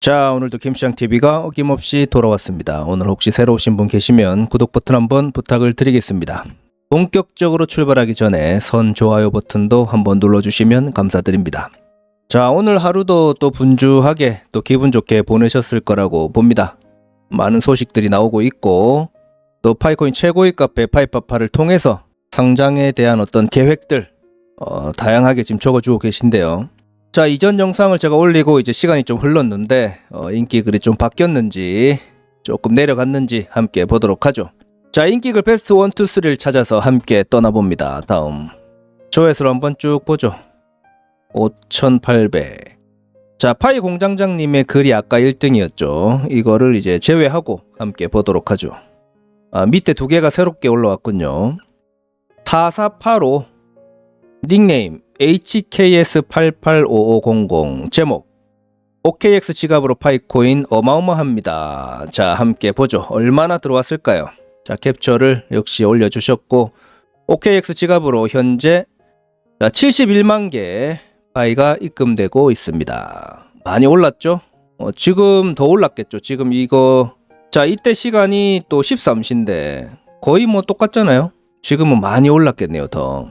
자, 오늘도 김시장 TV가 어김없이 돌아왔습니다. 오늘 혹시 새로 오신 분 계시면 구독 버튼 한번 부탁을 드리겠습니다. 본격적으로 출발하기 전에 선 좋아요 버튼도 한번 눌러주시면 감사드립니다. 자, 오늘 하루도 또 분주하게 또 기분 좋게 보내셨을 거라고 봅니다. 많은 소식들이 나오고 있고 또 파이코인 최고의 카페 파이파파를 통해서 상장에 대한 어떤 계획들 어, 다양하게 지금 적어주고 계신데요. 자 이전 영상을 제가 올리고 이제 시간이 좀 흘렀는데 어, 인기 글이 좀 바뀌었는지 조금 내려갔는지 함께 보도록 하죠. 자 인기글 베스트 1, 2, 3를 찾아서 함께 떠나봅니다. 다음 조회수를 한번 쭉 보죠. 5800. 자 파이 공장장님의 글이 아까 1등이었죠. 이거를 이제 제외하고 함께 보도록 하죠. 아, 밑에 두 개가 새롭게 올라왔군요. 4485 닉네임 HKS885500 제목 OKX 지갑으로 파이코인 어마어마합니다. 자, 함께 보죠. 얼마나 들어왔을까요? 자, 캡처를 역시 올려주셨고 OKX 지갑으로 현재 71만 개 파이가 입금되고 있습니다. 많이 올랐죠? 어, 지금 더 올랐겠죠. 지금 이거 자, 이때 시간이 또 13시인데 거의 뭐 똑같잖아요. 지금은 많이 올랐겠네요, 더.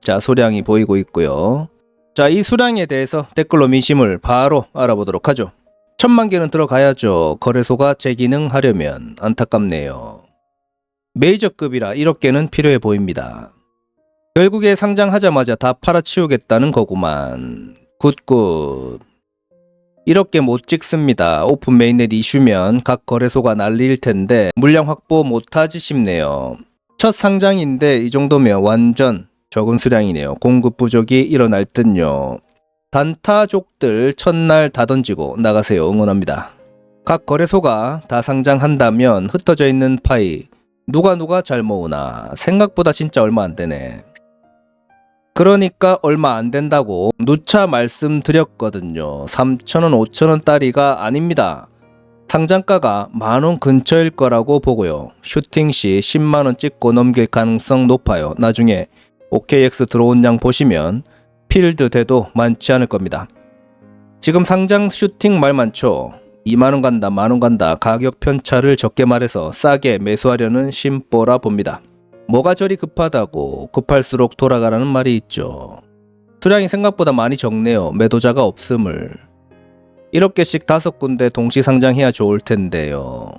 자, 수량이 보이고 있고요. 자, 이 수량에 대해서 댓글로 민심을 바로 알아보도록 하죠. 천만 개는 들어가야죠. 거래소가 재기능하려면 안타깝네요. 메이저급이라 1억 개는 필요해 보입니다. 결국에 상장하자마자 다 팔아치우겠다는 거구만. 굿굿. 이렇게 못 찍습니다. 오픈 메인넷 이슈면 각 거래소가 난리일 텐데 물량 확보 못하지 싶네요. 첫 상장인데 이 정도면 완전 적은 수량이네요. 공급 부족이 일어날 듯요. 단타족들 첫날 다 던지고 나가세요. 응원합니다. 각 거래소가 다 상장한다면 흩어져 있는 파이 누가 누가 잘 모으나 생각보다 진짜 얼마 안 되네. 그러니까 얼마 안 된다고 누차 말씀드렸거든요. 3천원, 5천원 따리가 아닙니다. 상장가가 만원 근처일 거라고 보고요. 슈팅 시 10만원 찍고 넘길 가능성 높아요. 나중에 OKX 들어온 양 보시면 필드 돼도 많지 않을 겁니다. 지금 상장 슈팅 말 많죠. 2만원 간다, 만원 간다, 가격 편차를 적게 말해서 싸게 매수하려는 심보라 봅니다. 뭐가 저리 급하다고 급할수록 돌아가라는 말이 있죠. 수량이 생각보다 많이 적네요. 매도자가 없음을. 1억 개씩 다섯 군데 동시 상장해야 좋을 텐데요.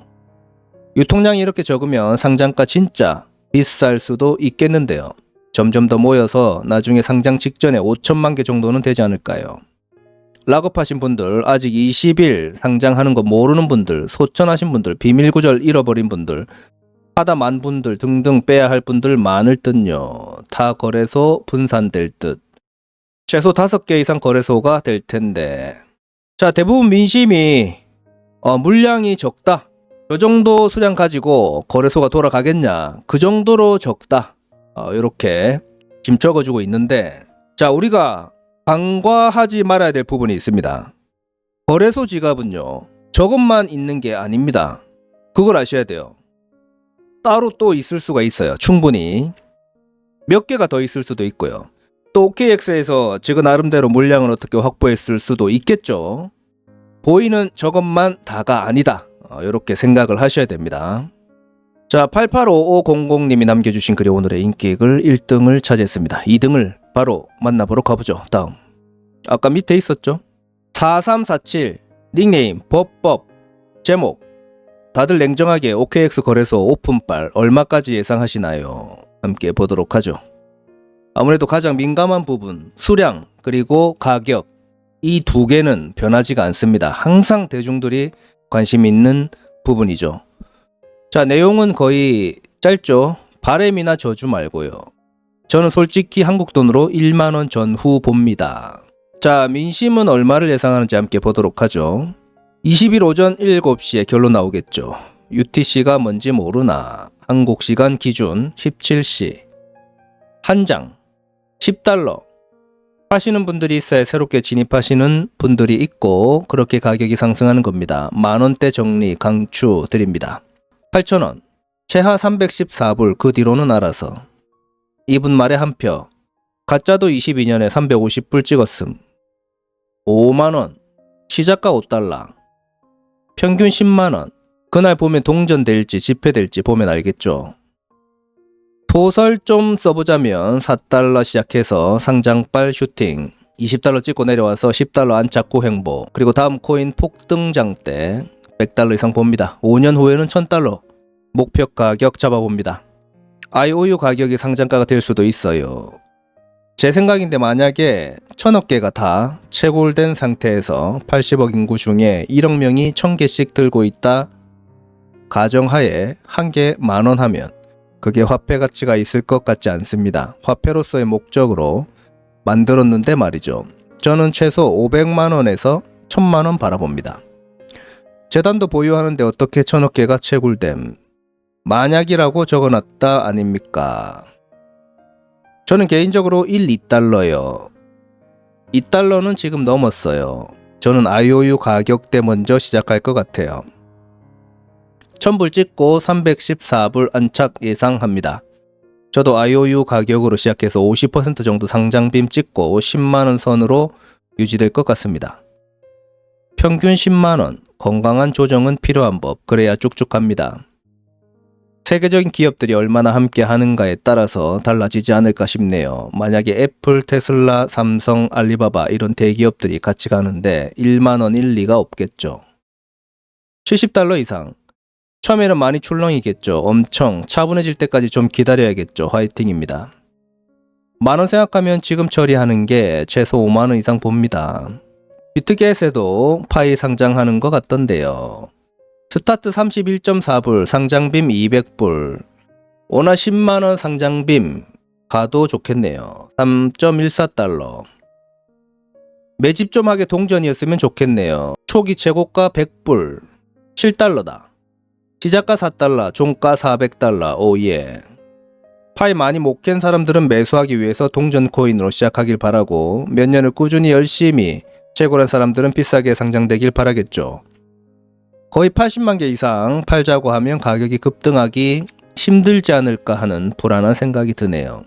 유통량이 이렇게 적으면 상장가 진짜 비쌀 수도 있겠는데요. 점점 더 모여서 나중에 상장 직전에 5천만 개 정도는 되지 않을까요? 락업하신 분들, 아직 20일 상장하는 거 모르는 분들, 소천하신 분들, 비밀 구절 잃어버린 분들, 하다 만 분들 등등 빼야 할 분들 많을 듯요. 타 거래소 분산될 듯. 최소 5개 이상 거래소가 될 텐데. 자, 대부분 민심이 어, 물량이 적다. 저 정도 수량 가지고 거래소가 돌아가겠냐. 그 정도로 적다. 어, 이렇게 지금 적어주고 있는데 자 우리가 간과하지 말아야 될 부분이 있습니다. 거래소 지갑은요 저것만 있는 게 아닙니다. 그걸 아셔야 돼요. 따로 또 있을 수가 있어요. 충분히 몇 개가 더 있을 수도 있고요. 또 OKX에서 지금 나름대로 물량을 어떻게 확보했을 수도 있겠죠. 보이는 저것만 다가 아니다. 어, 이렇게 생각을 하셔야 됩니다. 자, 885500님이 남겨주신 글이 오늘의 인기글 1등을 차지했습니다. 2등을 바로 만나보러 가보죠. 다음. 아까 밑에 있었죠? 4347 닉네임 법법 제목 다들 냉정하게 OKX 거래소 오픈발 얼마까지 예상하시나요? 함께 보도록 하죠. 아무래도 가장 민감한 부분 수량 그리고 가격 이 두 개는 변하지가 않습니다. 항상 대중들이 관심 있는 부분이죠. 자, 내용은 거의 짧죠. 바램이나 저주 말고요. 저는 솔직히 한국 돈으로 1만원 전후 봅니다. 자, 민심은 얼마를 예상하는지 함께 보도록 하죠. 20일 오전 7시에 결론 나오겠죠. UTC가 뭔지 모르나 한국 시간 기준 17시 한 장 10달러 하시는 분들이 있어야 새롭게 진입하시는 분들이 있고 그렇게 가격이 상승하는 겁니다. 만원대 정리 강추 드립니다. 8,000원. 최하 314불 그 뒤로는 알아서. 2분 말에 한 표. 가짜도 22년에 350불 찍었음. 5만원. 시작가 5달러. 평균 10만원. 그날 보면 동전될지 집회될지 보면 알겠죠. 도설 좀 써보자면 4달러 시작해서 상장빨 슈팅 20달러 찍고 내려와서 10달러 안착구 횡보 그리고 다음 코인 폭등장 때 100달러 이상 봅니다. 5년 후에는 1000달러 목표 가격 잡아봅니다. IOU 가격이 상장가가 될 수도 있어요. 제 생각인데 만약에 천억 개가 다 채굴된 상태에서 80억 인구 중에 1억 명이 1000개씩 들고 있다 가정하에 한 개 만원 하면 그게 화폐 가치가 있을 것 같지 않습니다. 화폐로서의 목적으로 만들었는데 말이죠. 저는 최소 500만 원에서 1000만 원 바라봅니다. 재단도 보유하는데 어떻게 천억 개가 채굴됨? 만약이라고 적어놨다 아닙니까? 저는 개인적으로 1, 2달러요. 2달러는 지금 넘었어요. 저는 IOU 가격대 먼저 시작할 것 같아요. 1000불 찍고 314불 안착 예상합니다. 저도 IOU 가격으로 시작해서 50% 정도 상장빔 찍고 10만원 선으로 유지될 것 같습니다. 평균 10만원, 건강한 조정은 필요한 법, 그래야 쭉쭉 갑니다. 세계적인 기업들이 얼마나 함께 하는가에 따라서 달라지지 않을까 싶네요. 만약에 애플, 테슬라, 삼성, 알리바바 이런 대기업들이 같이 가는데 1만원 일리가 없겠죠. 70달러 이상. 처음에는 많이 출렁이겠죠. 엄청 차분해질 때까지 좀 기다려야겠죠. 화이팅입니다. 만원 생각하면 지금 처리하는 게 최소 5만원 이상 봅니다. 비트겟에도 파이 상장하는 것 같던데요. 스타트 31.4불, 상장빔 200불, 오나 10만원 상장빔 가도 좋겠네요. 3.14달러. 매집 좀 하게 동전이었으면 좋겠네요. 초기 최고가 100불, 7달러다. 시작가 4달러, 종가 400달러, 오예. 파이 많이 못캔 사람들은 매수하기 위해서 동전 코인으로 시작하길 바라고 몇 년을 꾸준히 열심히 채굴한 사람들은 비싸게 상장되길 바라겠죠. 거의 80만 개 이상 팔자고 하면 가격이 급등하기 힘들지 않을까 하는 불안한 생각이 드네요.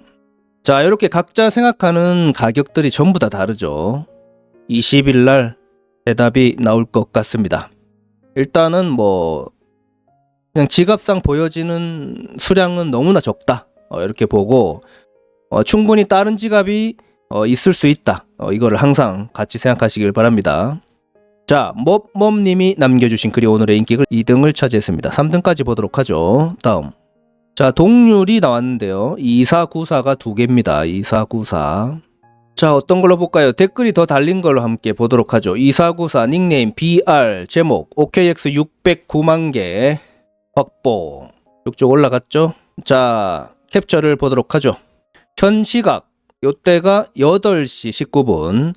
자, 이렇게 각자 생각하는 가격들이 전부 다 다르죠. 20일 날 대답이 나올 것 같습니다. 일단은 뭐 그냥 지갑상 보여지는 수량은 너무나 적다. 어, 이렇게 보고 어, 충분히 다른 지갑이 어, 있을 수 있다. 어, 이거를 항상 같이 생각하시길 바랍니다. 자, 몹몹님이 남겨주신 글이 오늘의 인기글 2등을 차지했습니다. 3등까지 보도록 하죠. 다음. 자, 동률이 나왔는데요. 2494가 두 개입니다. 2494. 자, 어떤 걸로 볼까요? 댓글이 더 달린 걸로 함께 보도록 하죠. 2494 닉네임 BR 제목 OKX 609만 개 확보. 쭉쭉 올라갔죠? 자, 캡처를 보도록 하죠. 현 시각 요때가 8시 19분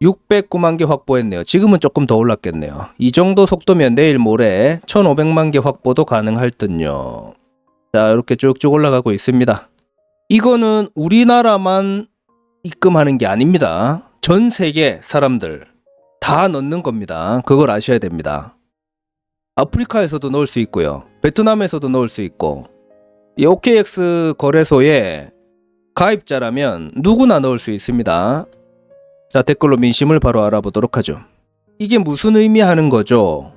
609만 개 확보했네요. 지금은 조금 더 올랐겠네요. 이 정도 속도면 내일 모레 1500만 개 확보도 가능할 듯요. 자, 이렇게 쭉쭉 올라가고 있습니다. 이거는 우리나라만 입금하는 게 아닙니다. 전 세계 사람들 다 넣는 겁니다. 그걸 아셔야 됩니다. 아프리카에서도 넣을 수 있고요. 베트남에서도 넣을 수 있고 이 OKX 거래소에 가입자라면 누구나 넣을 수 있습니다. 자, 댓글로 민심을 바로 알아보도록 하죠. 이게 무슨 의미하는 거죠?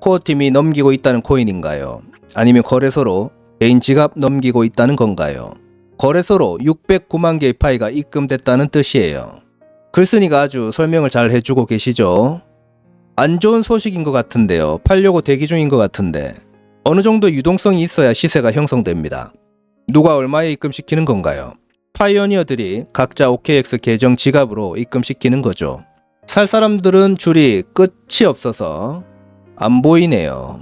코어 팀이 넘기고 있다는 코인인가요? 아니면 거래소로 개인 지갑 넘기고 있다는 건가요? 거래소로 609만 개의 파이가 입금됐다는 뜻이에요. 글쓴이가 아주 설명을 잘 해주고 계시죠? 안 좋은 소식인 것 같은데요. 팔려고 대기 중인 것 같은데 어느 정도 유동성이 있어야 시세가 형성됩니다. 누가 얼마에 입금시키는 건가요? 파이오니어들이 각자 OKX 계정 지갑으로 입금시키는 거죠. 살 사람들은 줄이 끝이 없어서 안 보이네요.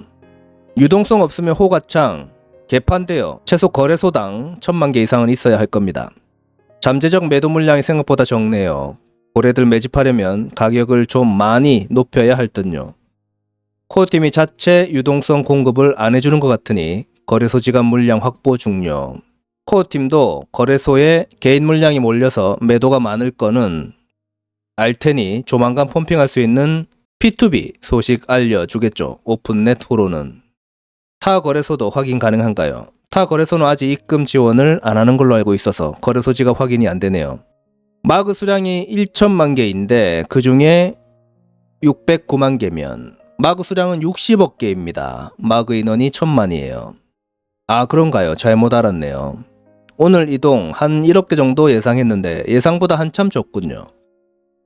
유동성 없으면 호가창, 개판돼요. 최소 거래소당 천만 개 이상은 있어야 할 겁니다. 잠재적 매도 물량이 생각보다 적네요. 고래들 매집하려면 가격을 좀 많이 높여야 할 듯요. 코어팀이 자체 유동성 공급을 안 해주는 것 같으니 거래소 지갑 물량 확보 중요. 코어팀도 거래소에 개인 물량이 몰려서 매도가 많을 거는 알 테니 조만간 펌핑할 수 있는 P2B 소식 알려주겠죠. 오픈넷 후로는. 타 거래소도 확인 가능한가요? 타 거래소는 아직 입금 지원을 안 하는 걸로 알고 있어서 거래소지가 확인이 안 되네요. 마그 수량이 1천만 개인데 그 중에 609만 개면 마그 수량은 60억 개입니다. 마그 인원이 천만이에요. 아 그런가요? 잘못 알았네요. 오늘 이동 한 1억 개 정도 예상했는데 예상보다 한참 적군요.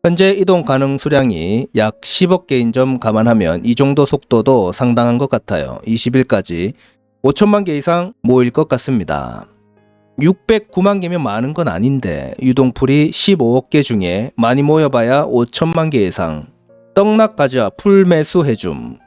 현재 이동 가능 수량이 약 10억 개인 점 감안하면 이 정도 속도도 상당한 것 같아요. 20일까지 5천만 개 이상 모일 것 같습니다. 609만 개면 많은 건 아닌데 유동풀이 15억 개 중에 많이 모여봐야 5천만 개 이상. 떡락 가자 풀 매수 해줌.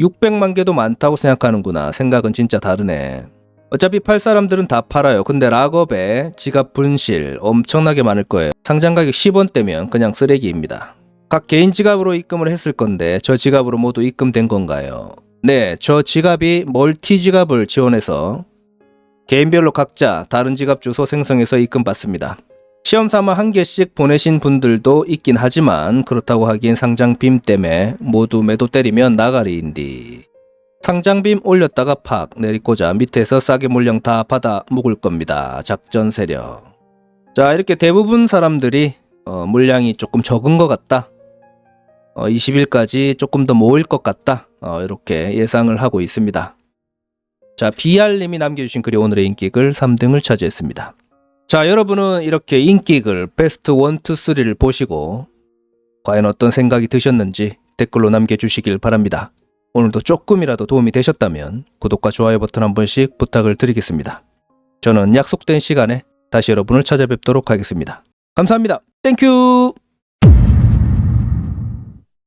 600만 개도 많다고 생각하는구나. 생각은 진짜 다르네. 어차피 팔 사람들은 다 팔아요. 근데 락업에 지갑 분실 엄청나게 많을 거예요. 상장 가격 10원대면 그냥 쓰레기입니다. 각 개인 지갑으로 입금을 했을 건데 저 지갑으로 모두 입금된 건가요? 네, 저 지갑이 멀티 지갑을 지원해서 개인별로 각자 다른 지갑 주소 생성해서 입금 받습니다. 시험 삼아 한 개씩 보내신 분들도 있긴 하지만 그렇다고 하기엔 상장 빔 때문에 모두 매도 때리면 나가리인디. 상장 빔 올렸다가 팍 내리꽂아 밑에서 싸게 물량 다 받아 묵을 겁니다. 작전 세력. 자 이렇게 대부분 사람들이 어, 물량이 조금 적은 것 같다. 어, 20일까지 조금 더 모일 것 같다. 어, 이렇게 예상을 하고 있습니다. 자, BR님이 남겨주신 글이 오늘의 인기글 3등을 차지했습니다. 자, 여러분은 이렇게 인기글 베스트 1, 2, 3를 보시고 과연 어떤 생각이 드셨는지 댓글로 남겨주시길 바랍니다. 오늘도 조금이라도 도움이 되셨다면 구독과 좋아요 버튼 한 번씩 부탁을 드리겠습니다. 저는 약속된 시간에 다시 여러분을 찾아뵙도록 하겠습니다. 감사합니다. 땡큐!